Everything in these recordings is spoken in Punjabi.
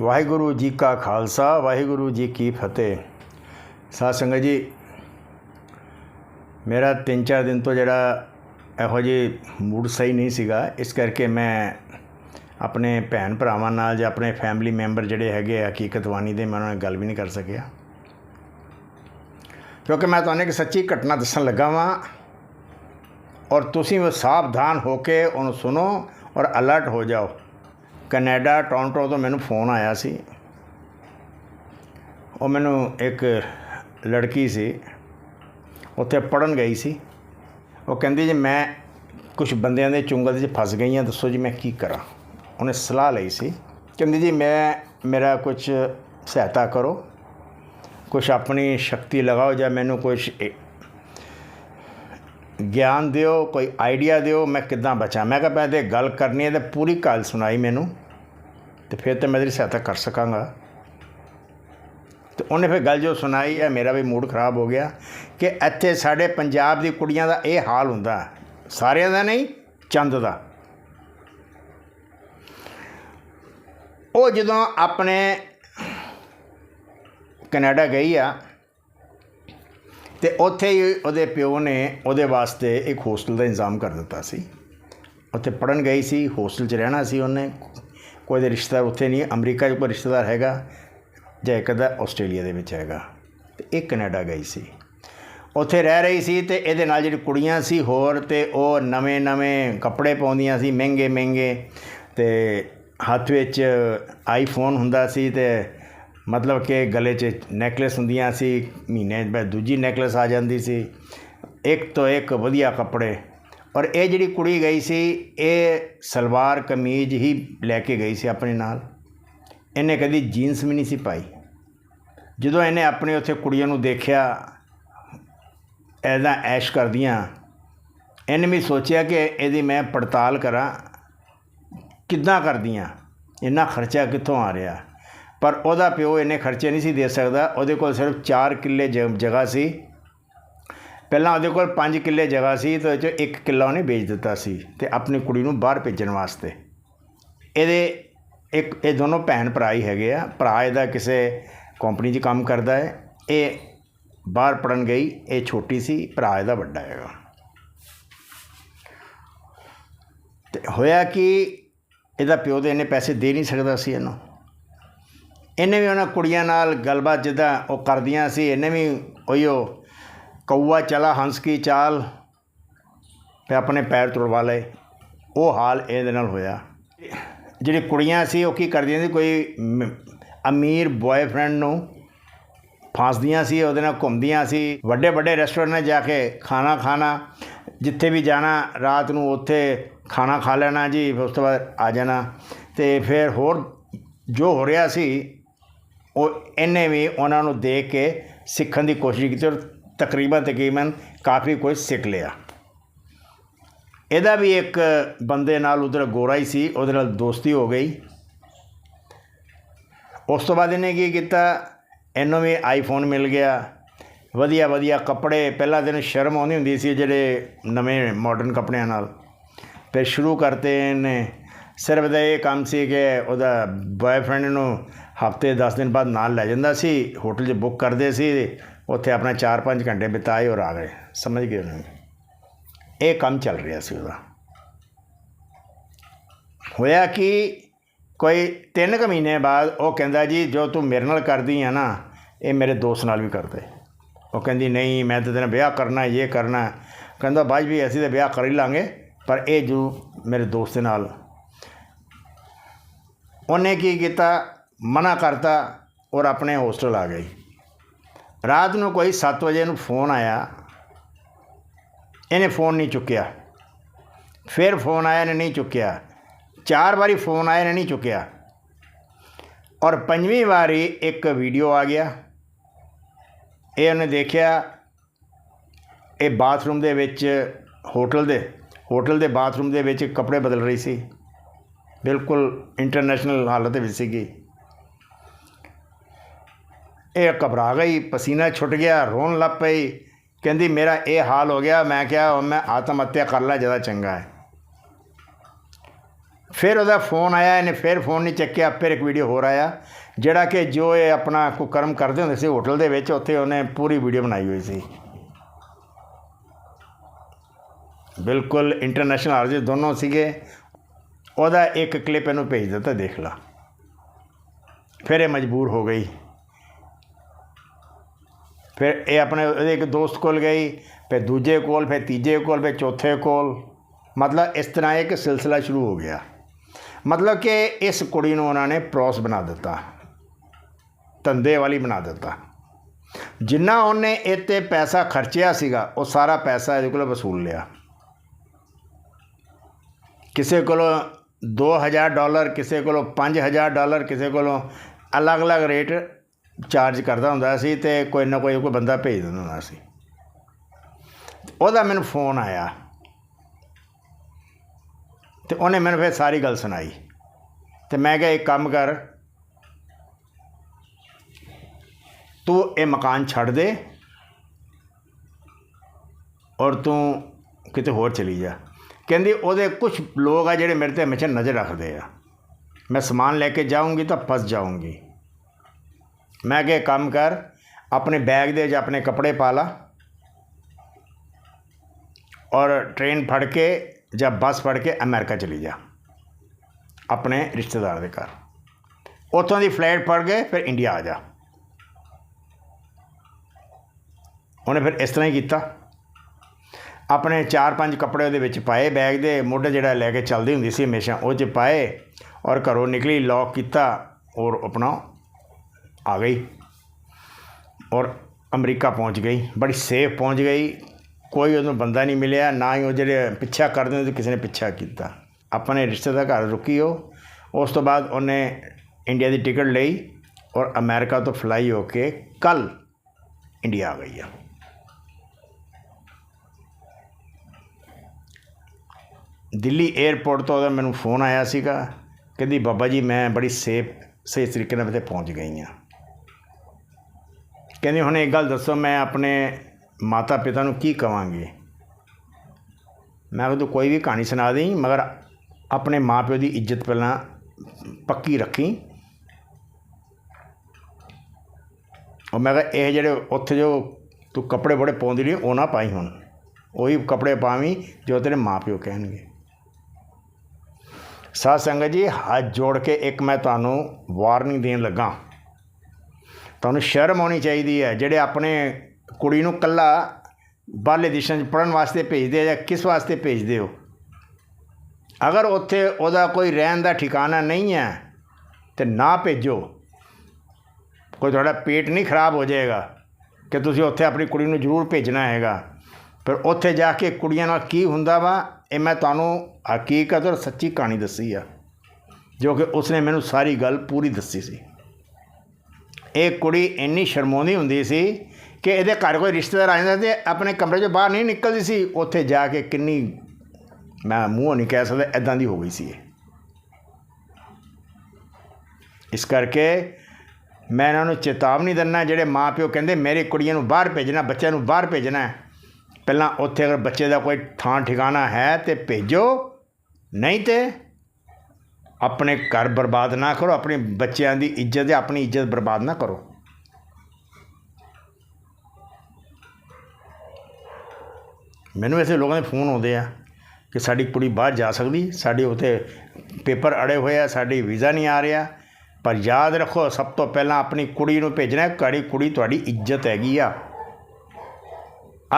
ਵਾਹਿਗੁਰੂ ਜੀ ਕਾ ਖਾਲਸਾ, ਵਾਹਿਗੁਰੂ ਜੀ ਕੀ ਫਤਿਹ। ਸਾਧ ਸੰਗਤ ਜੀ, ਮੇਰਾ ਤਿੰਨ ਚਾਰ ਦਿਨ ਤੋਂ ਜਿਹੜਾ ਇਹੋ ਜਿਹੇ ਮੂਡ ਸਹੀ ਨਹੀਂ ਸੀਗਾ। ਇਸ ਕਰਕੇ ਮੈਂ ਆਪਣੇ ਭੈਣ ਭਰਾਵਾਂ ਨਾਲ ਜਾਂ ਆਪਣੇ ਫੈਮਿਲੀ ਮੈਂਬਰ ਜਿਹੜੇ ਹੈਗੇ ਆ ਹਕੀਕਤਵਾਨੀ ਦੇ, ਮੈਂ ਉਹਨਾਂ ਨਾਲ ਗੱਲ ਵੀ ਨਹੀਂ ਕਰ ਸਕਿਆ। ਕਿਉਂਕਿ ਮੈਂ ਤੁਹਾਨੂੰ ਇੱਕ ਸੱਚੀ ਘਟਨਾ ਦੱਸਣ ਲੱਗਾ ਵਾਂ ਔਰ ਤੁਸੀਂ ਉਹ ਸਾਵਧਾਨ ਹੋ ਕੇ ਉਹਨੂੰ ਸੁਣੋ ਔਰ ਅਲਰਟ ਹੋ ਜਾਓ। ਕੈਨੇਡਾ, ਟੋਰਾਂਟੋ ਤੋਂ ਮੈਨੂੰ ਫੋਨ ਆਇਆ ਸੀ। ਉਹ ਮੈਨੂੰ ਇੱਕ ਲੜਕੀ ਸੀ, ਉੱਥੇ ਪੜਨ ਗਈ ਸੀ। ਉਹ ਕਹਿੰਦੀ ਜੀ, ਮੈਂ ਕੁਝ ਬੰਦਿਆਂ ਦੇ ਚੁੰਗਲ 'ਚ ਫਸ ਗਈ ਹਾਂ, ਦੱਸੋ ਜੀ ਮੈਂ ਕੀ ਕਰਾਂ? ਉਹਨੇ ਸਲਾਹ ਲਈ ਸੀ। ਕਹਿੰਦੀ ਜੀ, ਮੈਂ, ਮੇਰਾ ਕੁਝ ਸਹਾਇਤਾ ਕਰੋ। ਕੁਝ ਆਪਣੀ ਸ਼ਕਤੀ ਲਗਾਓ ਜਾਂ ਮੈਨੂੰ ਕੁਝ ਗਿਆਨ ਦਿਓ, ਕੋਈ ਆਈਡੀਆ ਦਿਓ, ਮੈਂ ਕਿੱਦਾਂ ਬਚਾਂ? ਮੈਂ ਕਿਹਾ, ਮੈਂ ਤੇ ਗੱਲ ਕਰਨੀ ਹੈ ਤੇ ਪੂਰੀ ਗੱਲ ਸੁਣਾਈ ਮੈਨੂੰ। ਤੇ ਫਿਰ ਤੇ ਮੈਂ ਤੇਰੀ ਸਹਾਇਤਾ ਕਰ ਸਕਾਂਗਾ। ਤੇ ਉਹਨੇ ਫਿਰ ਗੱਲ ਜੋ ਸੁਣਾਈ ਹੈ ਮੇਰਾ ਵੀ ਮੂਡ ਖਰਾਬ ਹੋ ਗਿਆ ਕਿ ਇੱਥੇ ਸਾਡੇ ਪੰਜਾਬ ਦੀ ਕੁੜੀਆਂ ਦਾ ਇਹ ਹਾਲ ਹੁੰਦਾ। ਸਾਰਿਆਂ ਦਾ ਨਹੀਂ, ਚੰਦ ਦਾ। ਉਹ ਜਦੋਂ ਆਪਣੇ ਕੈਨੇਡਾ ਗਈ ਆ, ਤੇ ਉੱਥੇ ਹੀ ਉਹਦੇ ਪਿਓ ਨੇ ਉਹਦੇ ਵਾਸਤੇ ਇੱਕ ਹੋਸਟਲ ਦਾ ਇੰਤਜ਼ਾਮ ਕਰ ਦਿੱਤਾ ਸੀ। ਉੱਥੇ ਪੜਨ ਗਈ ਸੀ, ਹੋਸਟਲ 'ਚ ਰਹਿਣਾ ਸੀ ਉਹਨੇ। ਕੋਈ ਦੇ ਰਿਸ਼ਤੇਦਾਰ ਉੱਥੇ ਨਹੀਂ, ਅਮਰੀਕਾ 'ਚ ਕੋਈ ਰਿਸ਼ਤੇਦਾਰ ਹੈਗਾ ਜਾਂ ਇੱਕ ਅੱਧਾ ਆਸਟ੍ਰੇਲੀਆ ਦੇ ਵਿੱਚ ਹੈਗਾ। ਤੇ ਇਹ ਕੈਨੇਡਾ ਗਈ ਸੀ। ਉੱਥੇ ਰਹਿ ਰਹੀ ਸੀ ਤੇ ਇਹਦੇ ਨਾਲ ਜਿਹੜੀ ਕੁੜੀਆਂ ਸੀ ਹੋਰ ਤੇ ਉਹ ਨਵੇਂ ਨਵੇਂ ਕੱਪੜੇ ਪਾਉਂਦੀਆਂ ਸੀ, ਮਹਿੰਗੇ ਮਹਿੰਗੇ ਤੇ ਹੱਥ ਵਿੱਚ ਆਈਫੋਨ ਹੁੰਦਾ ਸੀ ਤੇ ਮਤਲਬ ਕਿ ਗਲੇ 'ਚ ਨੈਕਲੇਸ ਹੁੰਦੀਆਂ ਸੀ, ਮਹੀਨੇ ਬਾਅਦ ਦੂਜੀ ਨੈਕਲੇਸ ਆ ਜਾਂਦੀ ਸੀ। ਇੱਕ ਤੋਂ ਇੱਕ ਵਧੀਆ ਕੱਪੜੇ ਔਰ ਇਹ ਜਿਹੜੀ ਕੁੜੀ ਗਈ ਸੀ, ਇਹ ਸਲਵਾਰ ਕਮੀਜ਼ ਹੀ ਲੈ ਕੇ ਗਈ ਸੀ ਆਪਣੇ ਨਾਲ। ਇਹਨੇ ਕਦੀ ਜੀਨਸ ਵੀ ਨਹੀਂ ਸੀ ਪਾਈ। ਜਦੋਂ ਇਹਨੇ ਆਪਣੇ ਉੱਥੇ ਕੁੜੀਆਂ ਨੂੰ ਦੇਖਿਆ, ਐਦਾਂ ਐਸ਼ ਕਰਦੀਆਂ, ਇਹਨੇ ਵੀ ਸੋਚਿਆ ਕਿ ਇਹਦੀ ਮੈਂ ਪੜਤਾਲ ਕਰਾਂ, ਕਿੱਦਾਂ ਕਰਦੀਆਂ, ਇੰਨਾ ਖਰਚਾ ਕਿੱਥੋਂ ਆ ਰਿਹਾ? ਪਰ ਉਹਦਾ ਪਿਓ ਇੰਨੇ ਖਰਚੇ ਨਹੀਂ ਸੀ ਦੇ ਸਕਦਾ, ਉਹਦੇ ਕੋਲ ਸਿਰਫ 4 ਕਿੱਲੇ ਜ- ਜਗ੍ਹਾ ਸੀ। ਪਹਿਲਾਂ ਉਹਦੇ ਕੋਲ 5 ਕਿੱਲੇ ਜਗ੍ਹਾ ਸੀ ਤੇ ਉਹ 'ਚੋਂ 1 ਕਿੱਲਾ ਉਹਨੇ ਵੇਚ ਦਿੱਤਾ ਸੀ ਤੇ ਆਪਣੀ ਕੁੜੀ ਨੂੰ ਬਾਹਰ ਭੇਜਣ ਵਾਸਤੇ। ਇਹਦੇ ਇੱਕ, ਇਹ ਦੋਨੋਂ ਭੈਣ ਭਰਾ ਹੀ ਹੈਗੇ ਆ। ਭਰਾ ਇਹਦਾ ਕਿਸੇ ਕੰਪਨੀ 'ਚ ਕੰਮ ਕਰਦਾ ਹੈ। ਇਹ ਬਾਹਰ ਪੜਨ ਗਈ, ਇਹ ਛੋਟੀ ਸੀ, ਭਰਾ ਇਹਦਾ ਵੱਡਾ ਹੈਗਾ। ਤੇ ਹੋਇਆ ਕਿ, ਇਹਦਾ ਪਿਓ ਦੇ ਇਹਨੇ ਪੈਸੇ ਦੇ ਨਹੀਂ ਸਕਦਾ ਸੀ ਇਹਨੂੰ। ਇਹਨੇ ਵੀ ਉਹਨਾਂ ਕੁੜੀਆਂ ਨਾਲ ਗੱਲਬਾਤ ਜਿੱਦਾਂ ਉਹ ਕਰਦੀਆਂ ਸੀ, ਇਹਨੇ ਵੀ ਉਹੀਓ ਕਊਆ ਚਲਾ, ਹੰਸ ਕੀ ਚਾਲ, ਤੇ ਆਪਣੇ ਪੈਰ ਤੁੜਵਾ ਲਏ। ਉਹ ਹਾਲ ਇਹਦੇ ਨਾਲ ਹੋਇਆ। ਜਿਹੜੀ ਕੁੜੀਆਂ ਸੀ, ਉਹ ਕੀ ਕਰਦੀਆਂ ਸੀ, ਕੋਈ ਮ- ਅਮੀਰ ਬॉयਫ੍ਰੈਂਡ ਨੂੰ ਫਾਂਸਦੀਆਂ ਸੀ, ਉਹਦੇ ਨਾਲ ਘੁੰਮਦੀਆਂ ਸੀ। ਵੱਡੇ ਵੱਡੇ ਰੈਸਟੋਰੈਂਟਾਂ 'ਚ ਜਾ ਕੇ ਖਾਣਾ ਖਾਣਾ, ਜਿੱਥੇ ਵੀ ਜਾਣਾ, ਰਾਤ ਨੂੰ ਉੱਥੇ ਖਾਣਾ ਖਾ ਲੈਣਾ ਜੀ ਫਿਰ ਉਸ ਤੋਂ ਬਾਅਦ ਆ ਜਾਣਾ। ਤੇ ਫਿਰ ਹੋਰ ਜੋ ਹੋ ਰਿਹਾ ਸੀ, ਉਹ ਇਹਨੇ ਵੀ ਉਹਨਾਂ ਨੂੰ ਦੇਖ ਕੇ ਸਿੱਖਣ ਦੀ ਕੋਸ਼ਿਸ਼ ਕੀਤੀ ਔਰ ਤਕਰੀਬਨ ਤਕਰੀਬਨ ਕਾਫੀ ਕੁਝ ਸਿੱਖ ਲਿਆ। ਇਹਦਾ ਵੀ ਇੱਕ ਬੰਦੇ ਨਾਲ ਉਧਰ ਗੋਰਾ ਹੀ ਸੀ, ਉਹਦੇ ਨਾਲ ਦੋਸਤੀ ਹੋ ਗਈ। ਉਸ ਤੋਂ ਬਾਅਦ ਇਹਨੇ ਕੀ ਕੀਤਾ? ਇਹਨੂੰ ਵੀ ਆਈਫੋਨ ਮਿਲ ਗਿਆ। ਵਧੀਆ ਵਧੀਆ ਕੱਪੜੇ, ਪਹਿਲਾਂ ਦਿਨ ਸ਼ਰਮ ਆਉਂਦੀ ਹੁੰਦੀ ਸੀ ਜਿਹੜੇ ਨਵੇਂ ਮਾਡਰਨ ਕੱਪੜਿਆਂ ਨਾਲ। ਫਿਰ ਸ਼ੁਰੂ ਕਰਤੇ ਇਹਨੇ। ਸਿਰਫ ਦਾ ਇਹ ਕੰਮ ਸੀ ਕਿ ਉਹਦਾ ਬॉयਫ੍ਰੈਂਡ ਨੂੰ ਹਫ਼ਤੇ 10 ਦਿਨ ਬਾਅਦ ਨਾਲ ਲੈ ਜਾਂਦਾ ਸੀ, ਹੋਟਲ 'ਚ ਬੁੱਕ ਕਰਦੇ ਸੀ। ਉੱਥੇ ਆਪਣਾ 4-5 ਘੰਟੇ ਬਿਤਾਏ ਔਰ ਆ ਗਏ। ਸਮਝ ਗਏ ਉਹਨੂੰ। ਇਹ ਕੰਮ ਚੱਲ ਰਿਹਾ ਸੀ ਉਹਦਾ। ਹੋਇਆ ਕਿ, ਕੋਈ 3 ਕੁ ਮਹੀਨੇ ਬਾਅਦ ਉਹ ਕਹਿੰਦਾ ਜੀ, ਜੋ ਤੂੰ ਮੇਰੇ ਨਾਲ ਕਰਦੀ ਆ ਨਾ, ਇਹ ਮੇਰੇ ਦੋਸਤ ਨਾਲ ਵੀ ਕਰਦੇ। ਉਹ ਕਹਿੰਦੀ, ਨਹੀਂ, ਮੈਂ ਤਾਂ ਤੇਰਾ ਵਿਆਹ ਕਰਨਾ, ਇਹ ਕਰਨਾ। ਕਹਿੰਦਾ ਬਾਜ ਵੀ ਅਸੀਂ ਤਾਂ ਵਿਆਹ ਕਰ ਹੀ ਲਾਂਗੇ, ਪਰ ਇਹ ਜੋ ਮੇਰੇ ਦੋਸਤ ਨਾਲ। ਉਹਨੇ ਕੀ ਕੀਤਾ? ਮਨਾ ਕਰਤਾ ਔਰ ਆਪਣੇ ਹੋਸਟਲ ਆ ਗਈ। ਰਾਤ ਨੂੰ ਕੋਈ 7 ਵਜੇ ਨੂੰ ਫੋਨ ਆਇਆ, ਇਹਨੇ ਫੋਨ ਨਹੀਂ ਚੁੱਕਿਆ। ਫਿਰ ਫੋਨ ਆਇਆ ਨੇ ਨਹੀਂ ਚੁੱਕਿਆ। ਚਾਰ ਵਾਰੀ ਫੋਨ ਆਇਆ ਨੇ ਨਹੀਂ ਚੁੱਕਿਆ। ਔਰ ਪੰਜਵੀਂ ਵਾਰੀ ਇੱਕ ਵੀਡੀਓ ਆ ਗਿਆ। ਇਹ ਉਹਨੇ ਦੇਖਿਆ, ਇਹ ਬਾਥਰੂਮ ਦੇ ਵਿੱਚ ਹੋਟਲ ਦੇ ਹੋਟਲ ਦੇ ਬਾਥਰੂਮ ਦੇ ਵਿੱਚ ਕੱਪੜੇ ਬਦਲ ਰਹੀ ਸੀ। ਬਿਲਕੁਲ ਇੰਟਰਨੈਸ਼ਨਲ ਹਾਲਤ ਵਿੱਚ ਸੀਗੀ। ਇਹ ਘਬਰਾ ਗਈ, ਪਸੀਨਾ ਛੁੱਟ ਗਿਆ, ਰੋਣ ਲੱਗ ਪਈ। ਕਹਿੰਦੀ, ਮੇਰਾ ਇਹ ਹਾਲ ਹੋ ਗਿਆ। ਮੈਂ ਕਿਹਾ ਮੈਂ ਆਤਮ ਹੱਤਿਆ ਕਰ ਲਾ ਜ਼ਿਆਦਾ ਚੰਗਾ ਹੈ। ਫਿਰ ਉਹਦਾ ਫੋਨ ਆਇਆ, ਇਹਨੇ ਫਿਰ ਫੋਨ ਨਹੀਂ ਚੱਕਿਆ, ਫਿਰ ਇੱਕ ਵੀਡੀਓ ਹੋਰ ਆਇਆ, ਜਿਹੜਾ ਕਿ ਜੋ ਇਹ ਆਪਣਾ ਕੁਕਰਮ ਕਰਦੇ ਹੁੰਦੇ ਸੀ ਹੋਟਲ ਦੇ ਵਿੱਚ, ਉੱਥੇ ਉਹਨੇ ਪੂਰੀ ਵੀਡੀਓ ਬਣਾਈ ਹੋਈ ਸੀ। ਬਿਲਕੁਲ ਇੰਟਰਨੈਸ਼ਨਲ ਆਰਟਿਸਟ ਦੋਨੋਂ ਸੀਗੇ। ਉਹਦਾ ਇੱਕ ਕਲਿੱਪ ਇਹਨੂੰ ਭੇਜ ਦਿੱਤਾ, ਦੇਖ ਲਾ। ਫਿਰ ਇਹ ਮਜਬੂਰ ਹੋ ਗਈ। ਫਿਰ ਇਹ ਆਪਣੇ ਉਹਦੇ ਇੱਕ ਦੋਸਤ ਕੋਲ ਗਈ, ਫਿਰ ਦੂਜੇ ਕੋਲ, ਫਿਰ ਤੀਜੇ ਕੋਲ, ਫਿਰ ਚੌਥੇ ਕੋਲ। ਮਤਲਬ ਇਸ ਤਰ੍ਹਾਂ ਇੱਕ ਸਿਲਸਿਲਾ ਸ਼ੁਰੂ ਹੋ ਗਿਆ। ਮਤਲਬ ਕਿ ਇਸ ਕੁੜੀ ਨੂੰ ਉਹਨਾਂ ਨੇ ਪ੍ਰੋਸ ਬਣਾ ਦਿੱਤਾ। ਧੰਦੇ ਵਾਲੀ ਬਣਾ ਦਿੱਤਾ। ਜਿੰਨਾ ਉਹਨੇ ਇਹ 'ਤੇ ਪੈਸਾ ਖਰਚਿਆ ਸੀਗਾ, ਉਹ ਸਾਰਾ ਪੈਸਾ ਇਹਦੇ ਕੋਲੋਂ ਵਸੂਲ ਲਿਆ। ਕਿਸੇ ਕੋਲੋਂ 2000 ਡਾਲਰ, ਕਿਸੇ ਕੋਲੋਂ 5000 ਡਾਲਰ, ਕਿਸੇ ਕੋਲੋਂ ਅਲੱਗ-ਅਲੱਗ ਰੇਟ ਚਾਰਜ ਕਰਦਾ ਹੁੰਦਾ ਸੀ ਤੇ ਕੋਈ ਨਾ ਕੋਈ ਕੋਈ ਬੰਦਾ ਭੇਜ ਦਿੰਦਾ ਹੁੰਦਾ ਸੀ। ਉਹਦਾ ਮੈਨੂੰ ਫੋਨ ਆਇਆ। ਤੇ ਉਹਨੇ ਮੈਨੂੰ ਫਿਰ ਸਾਰੀ ਗੱਲ ਸੁਣਾਈ। ਤੇ ਮੈਂ ਕਿਹਾ, ਇੱਕ ਕੰਮ ਕਰ। ਤੂੰ ਇਹ ਮਕਾਨ ਛੱਡ ਦੇ ਔਰ ਤੂੰ ਕਿਤੇ ਹੋਰ ਚਲੀ ਜਾ। ਕਹਿੰਦੀ, ਉਹਦੇ ਕੁਝ ਲੋਕ ਆ ਜਿਹੜੇ ਮੇਰੇ ਤੇ ਹਮੇਸ਼ਾ ਨਜ਼ਰ ਰੱਖਦੇ ਆ। ਮੈਂ ਸਮਾਨ ਲੈ ਕੇ ਜਾਊਂਗੀ ਤਾਂ ਫਸ ਜਾਊਂਗੀ। ਮੈਂ ਕਿਹਾ ਕੰਮ ਕਰ, ਆਪਣੇ ਬੈਗ ਦੇ ਵਿੱਚ ਆਪਣੇ ਕੱਪੜੇ ਪਾ ਲਾ ਔਰ ਟ੍ਰੇਨ ਫੜ ਕੇ ਜਾਂ ਬੱਸ ਫੜ ਕੇ ਅਮਰੀਕਾ ਚਲੀ ਜਾ, ਆਪਣੇ ਰਿਸ਼ਤੇਦਾਰ ਦੇ ਘਰ। ਉੱਥੋਂ ਦੀ ਫਲਾਈਟ ਫੜ ਗਏ ਫਿਰ ਇੰਡੀਆ ਆ ਜਾ। ਉਹਨੇ ਫਿਰ ਇਸ ਤਰ੍ਹਾਂ ਹੀ ਕੀਤਾ। ਆਪਣੇ ਚਾਰ ਪੰਜ ਕੱਪੜੇ ਉਹਦੇ ਵਿੱਚ ਪਾਏ ਬੈਗ ਦੇ ਮੋਢੇ ਜਿਹੜਾ ਲੈ ਕੇ ਚੱਲਦੀ ਹੁੰਦੀ ਸੀ ਹਮੇਸ਼ਾ, ਉਹ 'ਚ ਪਾਏ ਔਰ ਘਰੋਂ ਨਿਕਲੀ ਲੌਕ ਕੀਤਾ ਔਰ ਆਪਣਾ ਆ ਗਈ ਔਰ ਅਮਰੀਕਾ ਪਹੁੰਚ ਗਈ। ਬੜੀ ਸੇਫ ਪਹੁੰਚ ਗਈ। ਕੋਈ ਉਹਨੂੰ ਬੰਦਾ ਨਹੀਂ ਮਿਲਿਆ, ਨਾ ਹੀ ਉਹ ਜਿਹੜੇ ਪਿੱਛਾ ਕਰਦੇ ਹੁੰਦੇ ਕਿਸੇ ਨੇ ਪਿੱਛਾ ਕੀਤਾ। ਆਪਣੇ ਰਿਸ਼ਤੇਦਾਰ ਘਰ ਰੁਕੀ ਉਹ ਉਸ ਤੋਂ ਬਾਅਦ ਉਹਨੇ ਇੰਡੀਆ ਦੀ ਟਿਕਟ ਲਈ ਔਰ ਅਮਰੀਕਾ ਤੋਂ ਫਲਾਈ ਹੋ ਕੇ ਕੱਲ ਇੰਡੀਆ ਆ ਗਈ ਆ। ਦਿੱਲੀ 에ਅਰਪੋਰਟ ਤੋਂ ਉਹਦਾ ਮੈਨੂੰ ਫੋਨ ਆਇਆ ਸੀਗਾ। ਕਹਿੰਦੀ, ਬਾਬਾ ਜੀ, ਮੈਂ ਬੜੀ ਸੇਫ ਸਹੀ ਤਰੀਕੇ ਨਾਲ ਇੱਥੇ ਪਹੁੰਚ ਗਈ ਹਾਂ। ਕਹਿੰਦੀ, ਹੁਣ ਇੱਕ ਗੱਲ ਦੱਸੋ, ਮੈਂ ਆਪਣੇ ਮਾਤਾ ਪਿਤਾ ਨੂੰ ਕੀ ਕਵਾਂਗੀ? ਮੈਂ ਕਿਹਾ, ਤੂੰ ਕੋਈ ਵੀ ਕਹਾਣੀ ਸੁਣਾ ਦੇਈਂ, ਮਗਰ ਆਪਣੇ ਮਾਪਿਓ ਦੀ ਇੱਜ਼ਤ ਪਹਿਲਾਂ ਪੱਕੀ ਰੱਖੀ। ਉਹ ਮੈਂ ਕਿਹਾ, ਇਹ ਜਿਹੜੇ ਉੱਥੇ ਜੋ ਤੂੰ ਕੱਪੜੇ ਬੜੇ ਪਾਉਂਦੀ ਰਹੀ ਉਹ ਨਾ ਪਾਈ ਹੁਣ। ਉਹੀ ਕੱਪੜੇ ਪਾਵੀਂ, ਜੋ ਤੇਰੇ ਮਾਪਿਓ ਕਹਿਣਗੇ। ਸਾਧ ਸੰਗਤ ਜੀ, ਹੱਥ ਜੋੜ ਕੇ ਇੱਕ ਮੈਂ ਤੁਹਾਨੂੰ ਵਾਰਨਿੰਗ ਦੇਣ ਲੱਗਾ। ਤੁਹਾਨੂੰ ਸ਼ਰਮ ਆਉਣੀ ਚਾਹੀਦੀ ਹੈ, ਜਿਹੜੇ ਆਪਣੇ ਕੁੜੀ ਨੂੰ ਕੱਲਾ ਬਾਹਰਲੇ ਦੇਸ਼ਾਂ 'ਚ ਪੜਨ ਵਾਸਤੇ ਭੇਜਦੇ ਆ ਜਾਂ ਕਿਸ ਵਾਸਤੇ ਭੇਜਦੇ ਹੋ? ਅਗਰ ਉੱਥੇ ਉਹਦਾ ਕੋਈ ਰਹਿਣ ਦਾ ਠਿਕਾਣਾ ਨਹੀਂ ਹੈ, ਤੇ ਨਾ ਭੇਜੋ। ਕੋਈ ਤੁਹਾਡਾ ਪੇਟ ਨਹੀਂ ਖਰਾਬ ਹੋ ਜਾਏਗਾ ਕਿ ਤੁਸੀਂ ਉੱਥੇ ਆਪਣੀ ਕੁੜੀ ਨੂੰ ਜ਼ਰੂਰ ਭੇਜਣਾ ਹੈਗਾ। ਪਰ ਉੱਥੇ ਜਾ ਕੇ ਕੁੜੀਆਂ ਨਾਲ ਕੀ ਹੁੰਦਾ ਵਾ, ਇਹ ਮੈਂ ਤੁਹਾਨੂੰ ਹਕੀਕਤ ਔਰ ਸੱਚੀ ਕਹਾਣੀ ਦੱਸੀ ਆ, ਜੋ ਕਿ ਉਸਨੇ ਮੈਨੂੰ ਸਾਰੀ ਗੱਲ ਪੂਰੀ ਦੱਸੀ ਸੀ। ਇਹ ਕੁੜੀ ਇੰਨੀ ਸ਼ਰਮੋਨੀ ਹੁੰਦੀ ਸੀ ਕਿ ਇਹਦੇ ਘਰ ਕੋਈ ਰਿਸ਼ਤੇਦਾਰ ਆ ਜਾਂਦਾ ਤੇ ਆਪਣੇ ਕਮਰੇ 'ਚੋਂ ਬਾਹਰ ਨਹੀਂ ਨਿਕਲਦੀ ਸੀ। ਉੱਥੇ ਜਾ ਕੇ ਕਿੰਨੀ ਮੈਂ ਮੂੰਹ ਨਹੀਂ ਕਹਿ ਸਕਦਾ ਐਦਾਂ ਦੀ ਹੋ ਗਈ ਸੀ ਇਹ। ਇਸ ਕਰਕੇ ਮੈਂ ਇਹਨਾਂ ਨੂੰ ਚੇਤਾਵਨੀ ਦਿੰਦਾ, ਜਿਹੜੇ ਮਾਪਿਓ ਕਹਿੰਦੇ, ਮੇਰੇ ਕੁੜੀਆਂ ਨੂੰ ਬਾਹਰ ਭੇਜਣਾ, ਬੱਚਿਆਂ ਨੂੰ ਬਾਹਰ ਭੇਜਣਾ ਪਹਿਲਾਂ ਉੱਥੇ ਅਗਰ ਬੱਚੇ ਦਾ ਕੋਈ ਥਾਂ ਠਿਕਾਣਾ ਹੈ ਤੇ ਭੇਜੋ, ਨਹੀਂ ਤੇ ਆਪਣੇ ਘਰ ਬਰਬਾਦ ਨਾ ਕਰੋ, ਆਪਣੇ ਬੱਚਿਆਂ ਦੀ ਇੱਜ਼ਤ ਤੇ ਆਪਣੀ ਇੱਜ਼ਤ ਬਰਬਾਦ ਨਾ ਕਰੋ। ਮੈਨੂੰ ਐਸੇ ਲੋਕਾਂ ਦੇ ਫੋਨ ਆਉਂਦੇ ਆ ਕਿ ਸਾਡੀ ਕੁੜੀ ਬਾਹਰ ਜਾ ਸਕਦੀ, ਸਾਡੇ ਉੱਤੇ ਪੇਪਰ ਅੜੇ ਹੋਏ ਆ, ਸਾਡੀ ਵੀਜ਼ਾ ਨਹੀਂ ਆ ਰਿਹਾ। ਪਰ ਯਾਦ ਰੱਖੋ, ਸਭ ਤੋਂ ਪਹਿਲਾਂ ਆਪਣੀ ਕੁੜੀ ਨੂੰ ਭੇਜਣਾ ਕੜੀ ਕੁੜੀ ਤੁਹਾਡੀ ਇੱਜ਼ਤ ਹੈਗੀ ਆ।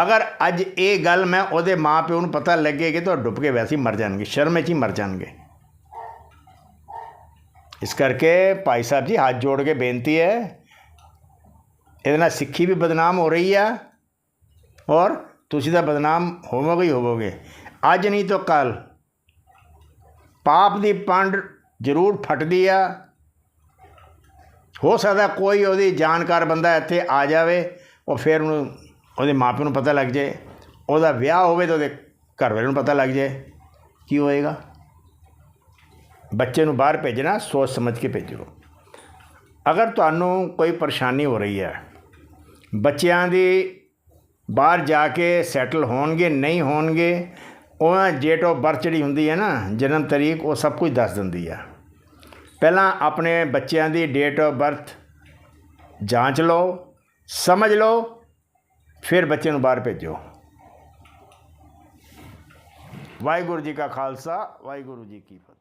ਅਗਰ ਅੱਜ ਇਹ ਗੱਲ ਮੈਂ ਉਹਦੇ ਮਾਪਿਓ ਨੂੰ ਪਤਾ ਲੱਗੇਗੀ, ਤਾਂ ਉਹ ਡੁੱਬ ਕੇ ਵੈਸੇ ਹੀ ਮਰ ਜਾਣਗੇ, ਸ਼ਰਮ 'ਚ ਹੀ ਮਰ ਜਾਣਗੇ। ਇਸ ਕਰਕੇ ਭਾਈ ਸਾਹਿਬ ਜੀ ਹੱਥ ਜੋੜ ਕੇ ਬੇਨਤੀ ਹੈ, ਇਹਦੇ ਨਾਲ ਸਿੱਖੀ ਵੀ ਬਦਨਾਮ ਹੋ ਰਹੀ ਆ ਔਰ ਤੁਸੀਂ ਤਾਂ ਬਦਨਾਮ ਹੋਵੋਗੇ ਹੀ ਹੋਵੋਗੇ। ਅੱਜ ਨਹੀਂ ਤਾਂ ਕੱਲ ਪਾਪ ਦੀ ਪੰਡ ਜ਼ਰੂਰ ਫਟਦੀ ਆ। ਹੋ ਸਕਦਾ ਕੋਈ ਉਹਦੀ ਜਾਣਕਾਰ ਬੰਦਾ ਇੱਥੇ ਆ ਜਾਵੇ, ਉਹ ਫਿਰ ਉਹਨੂੰ ਉਹਦੇ ਮਾਪਿਆਂ ਨੂੰ ਪਤਾ ਲੱਗ ਜਾਏ, ਉਹਦਾ ਵਿਆਹ ਹੋਵੇ ਤਾਂ ਉਹਦੇ ਘਰ ਵਾਲੇ ਨੂੰ ਪਤਾ ਲੱਗ ਜਾਏ, ਕੀ ਹੋਏਗਾ? ਬੱਚੇ ਨੂੰ ਬਾਹਰ ਭੇਜਣਾ, ਸੋਚ ਸਮਝ ਕੇ ਭੇਜੋ। ਅਗਰ ਤੁਹਾਨੂੰ ਕੋਈ ਪਰੇਸ਼ਾਨੀ ਹੋ ਰਹੀ ਹੈ, ਬੱਚਿਆਂ ਦੀ ਬਾਹਰ ਜਾ ਕੇ ਸੈਟਲ ਹੋਣਗੇ, ਨਹੀਂ ਹੋਣਗੇ, ਉਹ ਡੇਟ ਆਫ ਬਰਥ ਜਿਹੜੀ ਹੁੰਦੀ ਹੈ ਨਾ, ਜਨਮ ਤਰੀਕ, ਉਹ ਸਭ ਕੁਝ ਦੱਸ ਦਿੰਦੀ ਆ। ਪਹਿਲਾਂ ਆਪਣੇ ਬੱਚਿਆਂ ਦੀ ਡੇਟ ਆਫ ਬਰਥ ਜਾਂਚ ਲਓ, ਸਮਝ ਲਓ, ਫਿਰ ਬੱਚੇ ਨੂੰ ਬਾਹਰ ਭੇਜੋ। ਵਾਹਿਗੁਰੂ ਜੀ ਕਾ ਖਾਲਸਾ, ਵਾਹਿਗੁਰੂ ਜੀ ਕੀ ਫਤਿਹ।